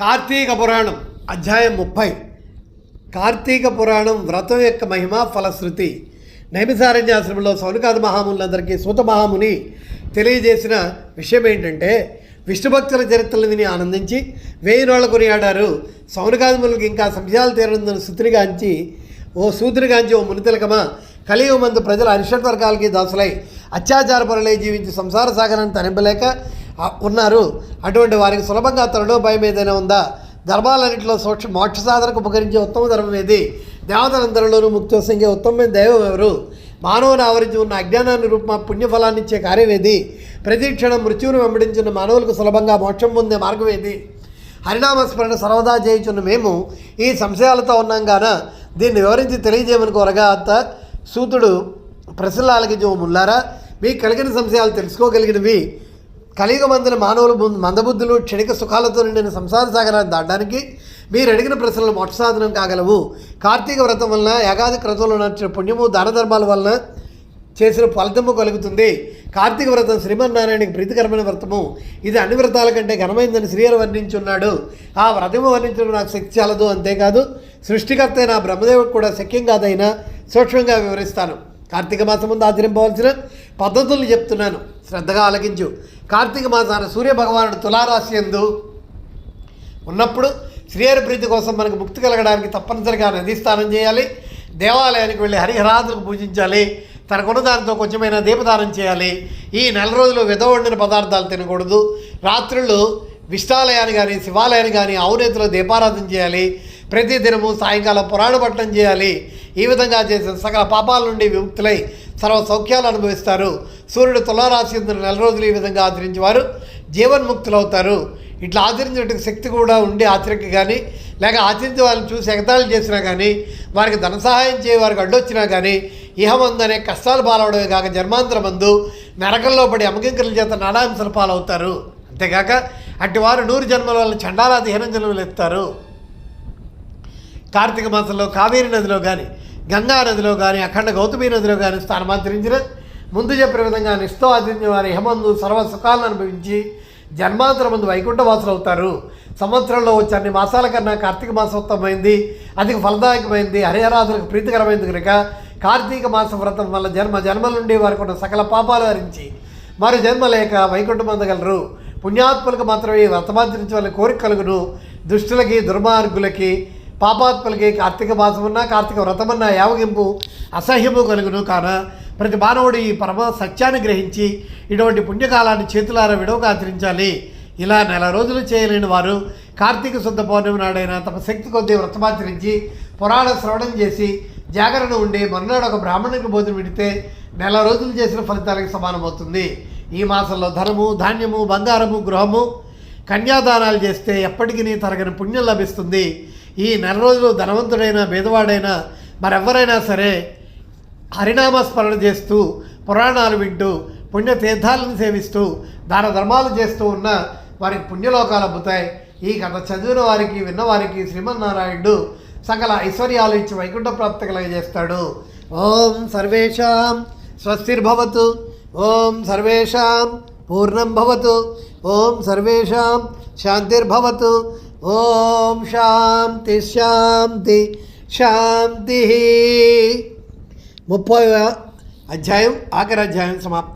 కార్తీక పురాణం అధ్యాయం ముప్పై. కార్తీక పురాణం వ్రతం యొక్క మహిమ ఫలశ్రుతి. నైమిసారణ్యాశ్రమంలో సౌనకాద మహాములందరికీ సూత మహాముని తెలియజేసిన విషయం ఏంటంటే విష్ణుభక్తుల చరిత్రలు విని ఆనందించి వేయి నోళ్ళ కొనియాడారు. సౌనకాదములకు ఇంకా సంశయాలు తీరనందున సుతునిగాంచి ఓ సూత్రిగాంచి ఓ మునితిలకమా కలియుగమందు ప్రజల అరిషట్ వర్గాలకి దాసులై అత్యాచార జీవించి సంసార సాగరాన్ని తనింపలేక ఉన్నారు. అటువంటి వారికి సులభంగా తరుణోపాయం ఏదైనా ఉందా? ధర్మాలన్నింటిలో సోక్ష మోక్ష సాధనకు ఉపకరించే ఉత్తమ ధర్మం ఏది? దేవతలందరిలోనూ ముక్తి సంఖ్య ఉత్తమమైన దైవం ఎవరు? మానవుని ఆవరించి ఉన్న అజ్ఞానాన్ని రూపమా పుణ్యఫలాన్ని ఇచ్చే కార్యం ఏది? ప్రతి క్షణం మృత్యువును వెంబడించిన మానవులకు సులభంగా మోక్షం పొందే మార్గం ఏది? హరినామస్మరణ సర్వదా చేయుచున్న మేము ఈ సంశయాలతో ఉన్నాం కాన దీన్ని వివరించి తెలియజేయమని కోరగా అత్త సూతుడు ప్రశ్నలాలకి ముల్లారా మీకు కలిగిన సంశయాలు తెలుసుకోగలిగినవి కలియుగమందున మానవులు మందబుద్ధులు క్షణిక సుఖాలతో నిండిన సంసార సాగరాన్ని దాటడానికి మీరు అడిగిన ప్రశ్నలు మొట్ట సాధనం కాగలవు. కార్తీక వ్రతం వలన యాగాది క్రతువులు నడిచిన పుణ్యము దాన ధర్మాల వలన చేసిన ఫలితము కలుగుతుంది. కార్తీక వ్రతం శ్రీమన్నారాయణకి ప్రీతికరమైన వ్రతము. ఇది అన్ని వ్రతాల కంటే ఘనమైందని శ్రీహరి వర్ణించున్నాడు. ఆ వ్రతము వర్ణించడం నాకు శక్తి చాలదు అంతేకాదు సృష్టికర్త అయిన బ్రహ్మదేవుడు కూడా శక్యం కాదైనా సూక్ష్మంగా వివరిస్తాను. కార్తీక మాసం ముందు ఆచరింపవలసిన పద్ధతులు చెప్తున్నాను. శ్రద్ధగా ఆలకించు. కార్తీక మాసాన సూర్యభగవానుడు తులారాశి ఎందు ఉన్నప్పుడు శ్రీహరి ప్రీతి కోసం మనకు ముక్తి కలగడానికి తప్పనిసరిగా నది స్నానం చేయాలి దేవాలయానికి వెళ్ళి హరిహరాదులకు పూజించాలి తనకున్న దానితో కొంచెమైనా దీపదానం చేయాలి. ఈ నెల రోజులు విధ వండిన పదార్థాలు తినకూడదు. రాత్రులు విష్టాలయాన్ని కానీ శివాలయాన్ని కానీ ఆవునేతిలో దీపారాధన చేయాలి. ప్రతి దినము సాయంకాలం పురాణ పట్టణం చేయాలి. ఈ విధంగా చేసిన సకల పాపాల నుండి విముక్తులై సర్వ సౌఖ్యాలు అనుభవిస్తారు. సూర్యుడు తులారాశి ఎందు నెల రోజులు ఈ విధంగా ఆచరించి వారు జీవన్ముక్తులవుతారు ఇట్లా ఆచరించేటకు శక్తి కూడా ఉండి ఆచరిక కానీ లేక ఆచరించే వాళ్ళని చూసి ఎగతాళి చేసినా కానీ వారికి ధన సహాయం చేయ వారికి అడ్డొచ్చినా కానీ ఇహమందనే కష్టాలు పాలవడమే కాక జన్మాంతరమందు నరకంలో పడి అమకింకరుల చేత నాడాంశలు పాలవుతారు. అంతేకాక అట్టి వారు నూరు జన్మల వల్ల చండాలాది హీనం ఎత్తారు కార్తీక మాసంలో కావేరి నదిలో కానీ గంగా నదిలో కానీ అఖండ గౌతమి నదిలో కానీ స్థానమాంతరించిన ముందు చెప్పిన విధంగా నిష్ఠో ఆచరించిన వారి హేమందు సర్వ సుఖాలను అనుభవించి జన్మాంతరం ముందు వైకుంఠవాసులు అవుతారు సంవత్సరంలో వచ్చే అన్ని మాసాల కన్నా కార్తీక మాసం ఉత్తమమైంది అధిక ఫలదాయకమైంది హరిహరాదులకు ప్రీతికరమైంది కనుక కార్తీక మాస వ్రతం వల్ల జన్మ జన్మల నుండి వారికి ఉన్న సకల పాపాలు హరించి మరి జన్మ లేక వైకుంఠం అందగలరు పుణ్యాత్ములకు మాత్రమే వ్రతమాచరించే వాళ్ళ కోరిక కలుగును. దుష్టులకి దుర్మార్గులకి పాపాత్మలకి కార్తీక మాసమున్నా కార్తీక వ్రతమన్నా యావగింపు అసహ్యము కలుగును కాన ప్రతి మానవుడు ఈ పరమ సత్యాన్ని గ్రహించి ఇటువంటి పుణ్యకాలాన్ని చేతులారా విడవక ఆచరించాలి. ఇలా నెల రోజులు చేయలేని వారు కార్తీక శుద్ధ పౌర్ణమి నాడైనా తమ శక్తి కొద్దీ వ్రతమాచరించి పురాణ శ్రవణం చేసి జాగరణ ఉండి మరునాడు ఒక బ్రాహ్మణునికి భోజనం పెడితే నెల రోజులు చేసిన ఫలితాలకు సమానమవుతుంది. ఈ మాసంలో ధనము ధాన్యము బంగారము గృహము కన్యాదానాలు చేస్తే ఎప్పటికీ తరగని పుణ్యం లభిస్తుంది. ఈ నెల రోజులు ధనవంతుడైనా పేదవాడైనా మరెవరైనా సరే హరినామస్మరణ చేస్తూ పురాణాలు వింటూ పుణ్యతీర్థాలను సేవిస్తూ దాన ధర్మాలు చేస్తూ ఉన్న వారికి పుణ్యలోకాలు అబ్బుతాయి. ఈ కథ చదివిన వారికి విన్నవారికి శ్రీమన్నారాయణుడు సకల ఐశ్వర్యాలు ఇచ్చి వైకుంఠ ప్రాప్తి కలగజేస్తాడు. ఓం సర్వేషాం స్వస్తిర్భవతు. ఓం సర్వేషాం పూర్ణం భవతు. ఓం సర్వేషాం శాంతిర్భవతు. ఓం శాంతి శాంతి శాంతి ముప్పై అధ్యాయం ఆఖరి అధ్యాయం సమాప్తం